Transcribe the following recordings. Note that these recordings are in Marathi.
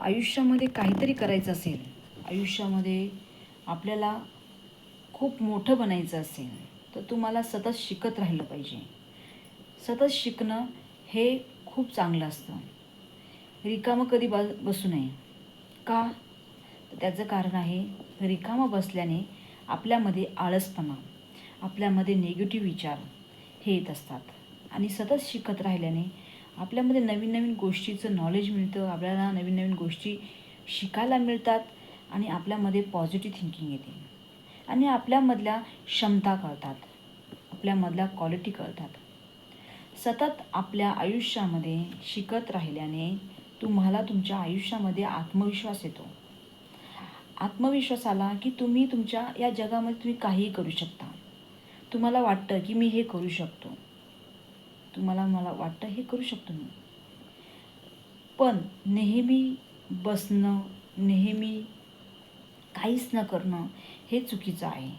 आयुष्यामध्ये काहीतरी करायचं असेल आयुष्यामध्ये आपल्याला खूप मोठं बनायचं असेल तर तुम्हाला सतत शिकत राहिलं पाहिजे. सतत शिकणं हे खूप चांगलं असतं. रिकामं कधी ब बसू नये. का? तर त्याचं कारण आहे रिकामं बसल्याने आपल्यामध्ये आळसपणा आपल्यामध्ये निगेटिव्ह विचार हे येत असतात. आणि सतत शिकत राहिल्याने आपल्यामध्ये नवीन नवीन गोष्टीचं नॉलेज मिळतं आपल्याला नवीन नवीन गोष्टी शिकायला मिळतात आणि आपल्यामध्ये पॉझिटिव्ह थिंकिंग येते. आणि आपल्यामधल्या क्षमता कळतात आपल्यामधल्या क्वालिटी कळतात. सतत आपल्या आयुष्यामध्ये शिकत राहिल्याने तुम्हाला तुमच्या आयुष्यामध्ये आत्मविश्वास येतो. आत्मविश्वास आला की तुम्ही तुमच्या या जगामध्ये तुम्ही काहीही करू शकता. तुम्हाला वाटतं की मी हे करू शकतो. तुम्हाला मला वाटतं हे करू शकतो मी. पण नेहमी बसणं नेहमी काहीच न करणं हे चुकीचं आहे.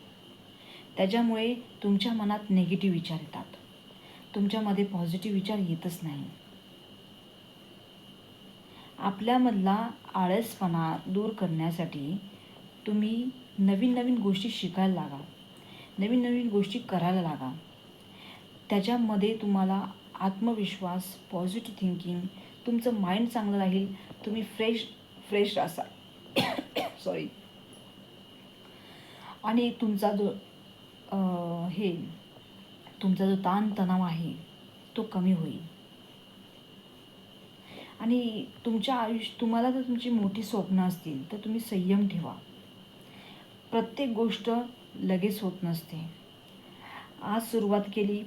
त्याच्यामुळे तुमच्या मनात नेगेटिव्ह विचार येतात. तुमच्यामध्ये पॉझिटिव्ह विचार येतच नाही. आपल्यामधला आळसपणा दूर करण्यासाठी तुम्ही नवीन नवीन गोष्टी शिकायला लागा. नवीन नवीन गोष्टी करायला लागा. त्याच्यामध्ये तुम्हाला आत्मविश्वास पॉझिटिव्ह थिंकिंग तुमचं माइंड चांगलं राहील तुम्ही फ्रेश फ्रेश असाल. सॉरी आणि तुमचा जो हे तुमचा जो ताणतणाव आहे तो कमी होईल. आणि तुमच्या आयुष्य तुम्हाला जर तुमची मोठी स्वप्न असतील तर तुम्ही संयम ठेवा. प्रत्येक गोष्ट लगेच होत नसते. आज सुरुवात केली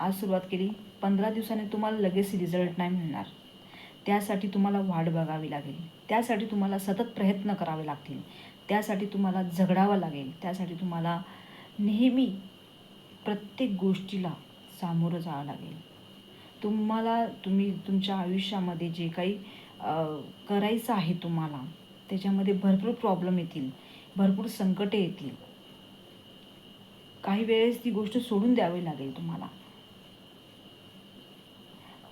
आज सुरुवात केली. पंधरा दिवसांनी तुम्हाला लगेच रिझल्ट नाही मिळणार. त्यासाठी तुम्हाला वाट बघावी लागेल. त्यासाठी तुम्हाला सतत प्रयत्न करावे लागतील. त्यासाठी तुम्हाला झगडावं लागेल. त्यासाठी तुम्हाला नेहमी प्रत्येक गोष्टीला सामोरं जावं लागेल. तुम्हाला तुम्ही तुमच्या आयुष्यामध्ये जे काही करायचं आहे तुम्हाला त्याच्यामध्ये भरपूर प्रॉब्लेम येतील. भरपूर संकटे येतील. काही वेळेस ती गोष्ट सोडून द्यावी लागेल तुम्हाला.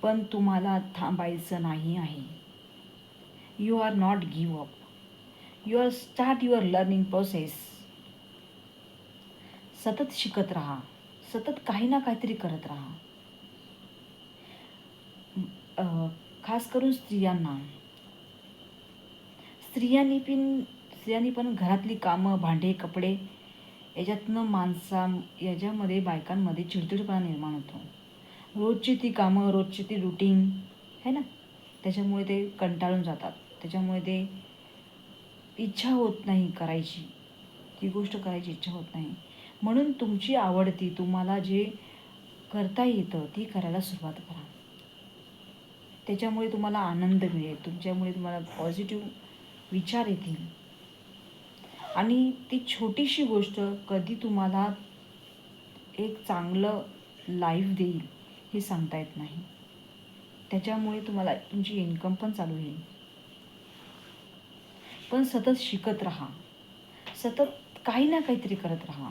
पण तुम्हाला थांबायचं नाही आहे. You are not give up you are start your learning process सतत शिकत राहा. सतत काही ना काहीतरी करत राहा. खास करून स्त्रियांना. स्त्रियांनी पण स्त्रियांनी पण घरातली कामं भांडे कपडे याच्यातनं माणसा याच्यामध्ये बायकांमध्ये चिडचिडपणा निर्माण होतो. रोजची ती कामं रोजची ती रुटीन है ना? त्याच्यामुळे ते कंटाळून जातात. त्याच्यामुळे ते इच्छा होत नाही करायची. ती गोष्ट करायची इच्छा होत नाही. म्हणून तुमची आवडती तुम्हाला जे करता येतं ती करायला सुरुवात करा. त्याच्यामुळे तुम्हाला आनंद मिळेल. तुमच्यामुळे तुम्हाला पॉझिटिव्ह विचार येतील. आणि ती छोटीशी गोष्ट कधी तुम्हाला एक चांगलं लाईफ देईल. हे सांगता येत नाही. त्याच्यामुळे तुम्हाला तुमची इन्कम पण चालू येईल पण सतत शिकत राहा. सतत काही ना काहीतरी करत राहा.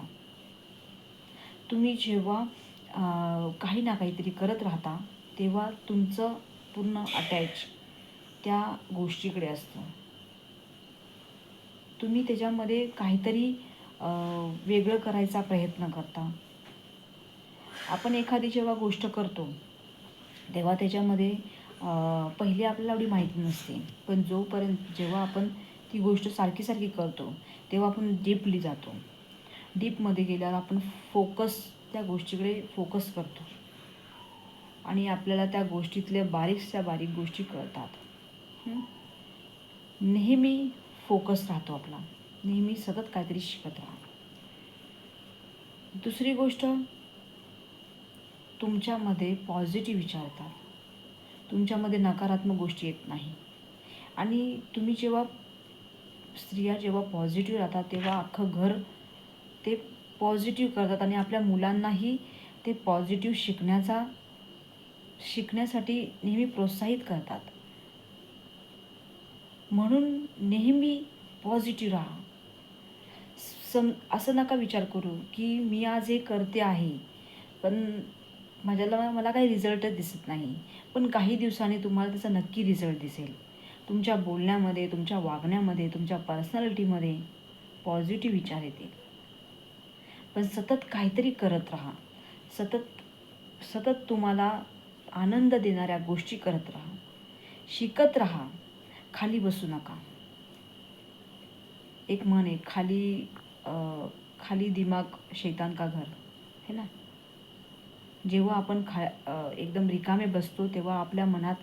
तुम्ही जेव्हा काही ना काहीतरी करत राहता तेव्हा तुमचं पूर्ण अटॅच त्या गोष्टीकडे असतं. तुम्ही त्याच्यामध्ये काहीतरी वेगळं करायचा प्रयत्न करता. आपण एखादी जेव्हा गोष्ट करतो तेव्हा त्याच्यामध्ये पहिले आपल्याला एवढी माहिती नसते. पण जोपर्यंत जेव्हा आपण ती गोष्ट सारखी सारखी करतो तेव्हा आपण डीपली जातो. डीपमध्ये गेल्यावर आपण फोकस त्या गोष्टीकडे फोकस करतो. आणि आपल्याला त्या गोष्टीतल्या बारीकच्या बारीक गोष्टी कळतात. नेहमी फोकस राहतो आपला. नेहमी सतत काहीतरी शिकत राहा. दुसरी गोष्ट तुमच्यामध्ये पॉझिटिव्ह विचार येतात. तुमच्यामध्ये नकारात्मक गोष्टी येत नाही. आणि तुम्ही जेव्हा स्त्रिया जेव्हा पॉझिटिव्ह राहतात तेव्हा अख्खं घर ते पॉझिटिव्ह करतात आणि आपल्या मुलांनाही ते पॉझिटिव्ह शिकण्याचा शिकण्यासाठी नेहमी प्रोत्साहित करतात. म्हणून नेहमी पॉझिटिव्ह राहा. सम असं नका विचार करू की मी आज हे करते आहे पण माझ्याला मला काही रिझल्टच दिसत नाही. पण काही दिवसांनी तुम्हाला त्याचा नक्की रिझल्ट दिसेल. तुमच्या बोलण्यामध्ये तुमच्या वागण्यामध्ये तुमच्या पर्सनॅलिटीमध्ये पॉझिटिव्ह विचार येतील. पण सतत काहीतरी करत राहा. सतत सतत तुम्हाला आनंद देणाऱ्या गोष्टी करत राहा. शिकत राहा. खाली बसू नका. एक म्हण आहे खाली आ, खाली दिमाग शैतान का घर? है ना? जेव्हा आपण खा एकदम रिकामे बसतो तेव्हा आपल्या मनात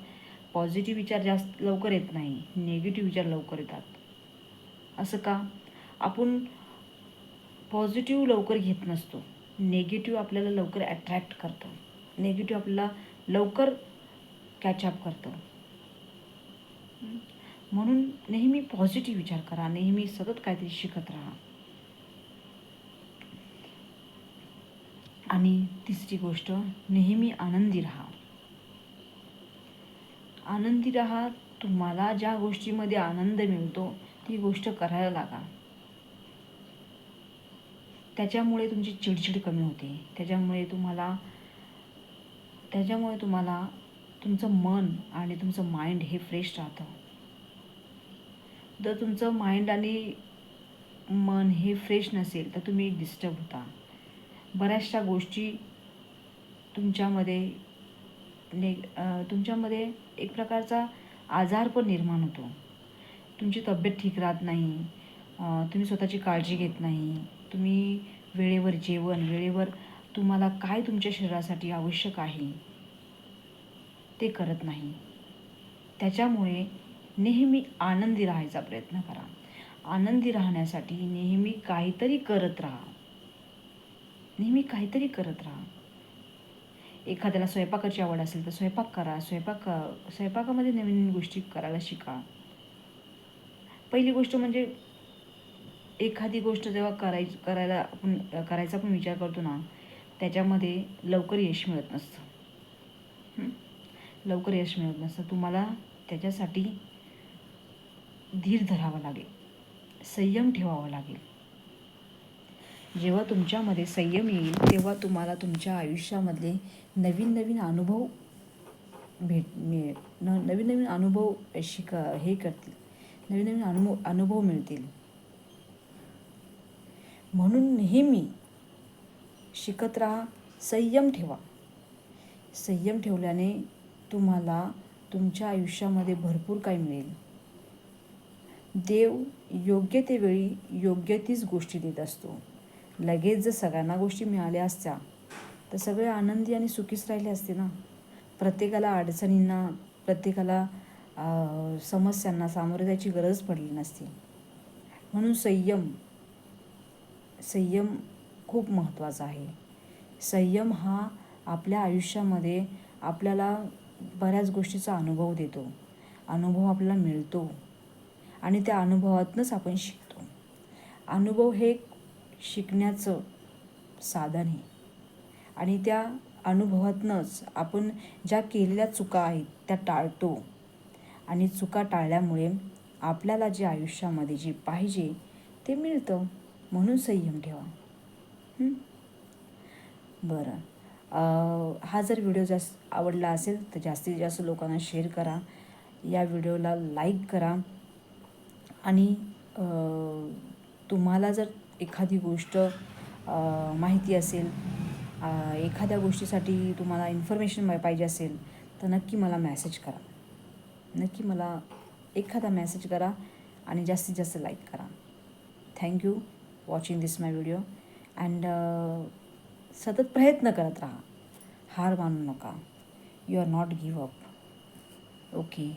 पॉझिटिव्ह विचार जास्त लवकर येत नाही. निगेटिव्ह विचार लवकर येतात. असं का? आपण पॉझिटिव्ह लवकर घेत नसतो. नेगेटिव्ह आपल्याला लवकर अट्रॅक्ट करतं. नेगेटिव्ह आपल्याला लवकर कॅचअप करतं. म्हणून नेहमी पॉझिटिव्ह विचार करा. नेहमी सतत काहीतरी शिकत राहा. आणि तिसरी गोष्ट नेहमी आनंदी राहा. आनंदी राहा तुम्हाला ज्या गोष्टीमध्ये आनंद मिळतो ती गोष्ट करायला लागा. त्याच्यामुळे तुमची चिडचिड कमी होते. त्याच्यामुळे तुम्हाला त्याच्यामुळे तुम्हाला तुमचं मन आणि तुमचं माइंड हे फ्रेश राहतं. जर तुमचं माइंड आणि मन हे फ्रेश नसेल तर तुम्ही डिस्टर्ब होता. बऱ्याचशा गोष्टी तुमच्यामध्ये ने तुमच्यामध्ये एक प्रकारचा आजार पण निर्माण होतो. तुमची तब्येत ठीक राहत नाही. तुम्ही स्वतःची काळजी घेत नाही. तुम्ही वेळेवर जेवण वेळेवर तुम्हाला काय तुमच्या शरीरासाठी आवश्यक आहे ते करत नाही. त्याच्यामुळे नेहमी आनंदी राहायचा प्रयत्न करा. आनंदी राहण्यासाठी नेहमी काहीतरी करत राहा. नेहमी काहीतरी करत राहा. एखाद्याला स्वयंपाकाची आवड असेल तर स्वयंपाक करा. स्वयंपाक स्वयंपाकामध्ये नवीन नवीन गोष्टी करायला शिका. पहिली गोष्ट म्हणजे एखादी गोष्ट जेव्हा कराय करायला आपण करायचा पण विचार करतो ना त्याच्यामध्ये लवकर यश मिळत नसतं. लवकर यश मिळत नसतं. तुम्हाला त्याच्यासाठी धीर धरावा लागेल. संयम ठेवावा लागेल. जेव्हा तुमच्यामध्ये संयम येईल तेव्हा तुम्हाला तुमच्या आयुष्यामधले नवीन नवीन अनुभव भेट मिळेल. न नवीन नवीन अनुभव शिक हे करतील. नवीन नवीन अनुभव अनुभव मिळतील. म्हणून नेहमी शिकत राहा संयम ठेवा. संयम ठेवल्याने तुम्हाला तुमच्या आयुष्यामध्ये भरपूर काही मिळेल. देव योग्य ते वेळी योग्य तीच गोष्टी देत असतो. लगेच जर सगळ्यांना गोष्टी मिळाल्या असत्या तर सगळे आनंदी आणि सुखीच राहिले असते ना. प्रत्येकाला अडचणींना प्रत्येकाला समस्यांना सामोरे जायची गरज पडली नसती. म्हणून संयम संयम खूप महत्त्वाचा आहे. संयम हा आपल्या आयुष्यामध्ये आपल्याला बऱ्याच गोष्टीचा अनुभव देतो. अनुभव आपल्याला मिळतो आणि त्या अनुभवातूनच आपण शिकतो. अनुभव हे एक शिकण्याचं साधन आहे. आणि त्या अनुभवातनंच आपण ज्या केलेल्या चुका आहेत त्या टाळतो. आणि चुका टाळल्यामुळे आपल्याला जे आयुष्यामध्ये जे पाहिजे ते मिळतं. म्हणून संयम ठेवा. बरं. हा जर व्हिडिओ जास्त आवडला असेल तर जास्तीत जास्त लोकांना शेअर करा. या व्हिडिओला लाईक करा. आणि तुम्हाला जर एखादी गोष्ट माहिती असेल एखाद्या गोष्टीसाठी तुम्हाला इन्फॉर्मेशन पाहिजे असेल तर नक्की मला मॅसेज करा. नक्की मला एखादा मेसेज करा आणि जास्तीत जास्त लाईक करा. Thank you watching this my video and सतत प्रयत्न करत राहा. हार मानू नका. You are not give up okay